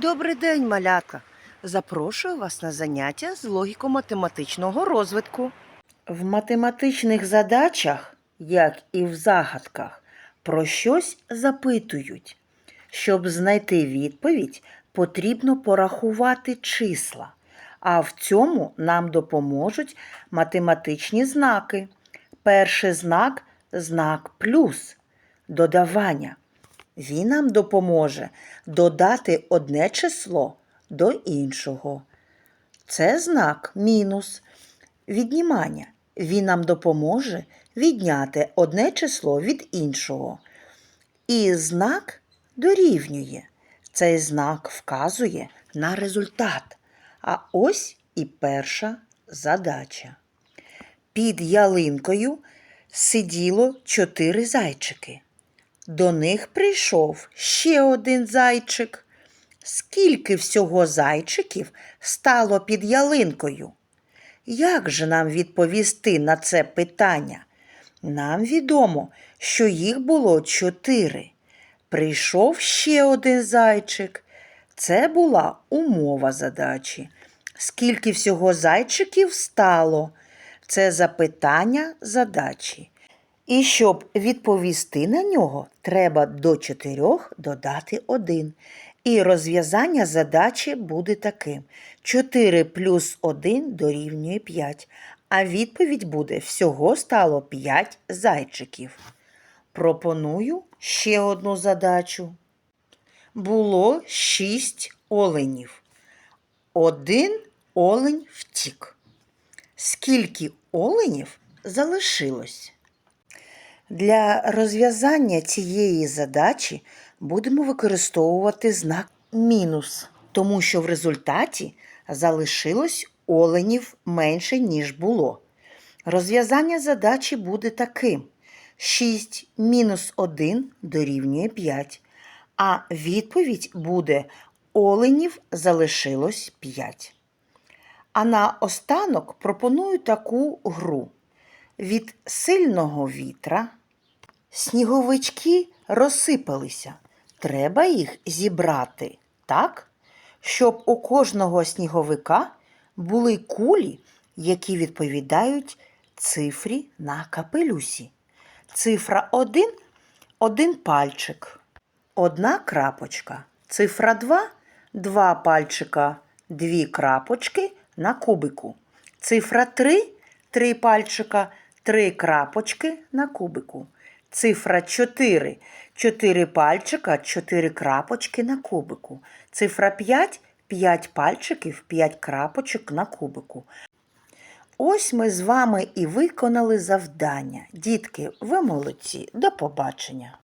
Добрий день, малятка! Запрошую вас на заняття з логіко-математичного розвитку. В математичних задачах, як і в загадках, про щось запитують. Щоб знайти відповідь, потрібно порахувати числа. А в цьому нам допоможуть математичні знаки. Перший знак знак плюс додавання. Він нам допоможе додати одне число до іншого. Це знак мінус. Віднімання. Він нам допоможе відняти одне число від іншого. І знак дорівнює. Цей знак вказує на результат. А ось і перша задача. Під ялинкою сиділо чотири зайчики. До них прийшов ще один зайчик. Скільки всього зайчиків стало під ялинкою? Як же нам відповісти на це питання? Нам відомо, що їх було чотири. Прийшов ще один зайчик. Це була умова задачі. Скільки всього зайчиків стало? Це запитання задачі. І щоб відповісти на нього, треба до чотирьох додати один. І розв'язання задачі буде таким: 4 плюс 1 дорівнює 5. А відповідь буде всього стало 5 зайчиків. Пропоную ще одну задачу. Було 6 оленів. Один олень втік. Скільки оленів залишилось? Для розв'язання цієї задачі будемо використовувати знак мінус, тому що в результаті залишилось оленів менше, ніж було. Розв'язання задачі буде таким: 6 мінус 1 дорівнює 5. А відповідь буде оленів залишилось 5. А на останок пропоную таку гру. Від сильного вітра сніговички розсипалися. Треба їх зібрати так, щоб у кожного сніговика були кулі, які відповідають цифрі на капелюсі. Цифра 1 – один пальчик, одна крапочка. Цифра 2 – два пальчика, дві крапочки на кубику. Цифра 3 – три пальчика, три крапочки на кубику. Цифра 4 – чотири пальчика, чотири крапочки на кубику. Цифра 5 – 5 пальчиків, 5 крапочок на кубику. Ось ми з вами і виконали завдання. Дітки, ви молодці. До побачення.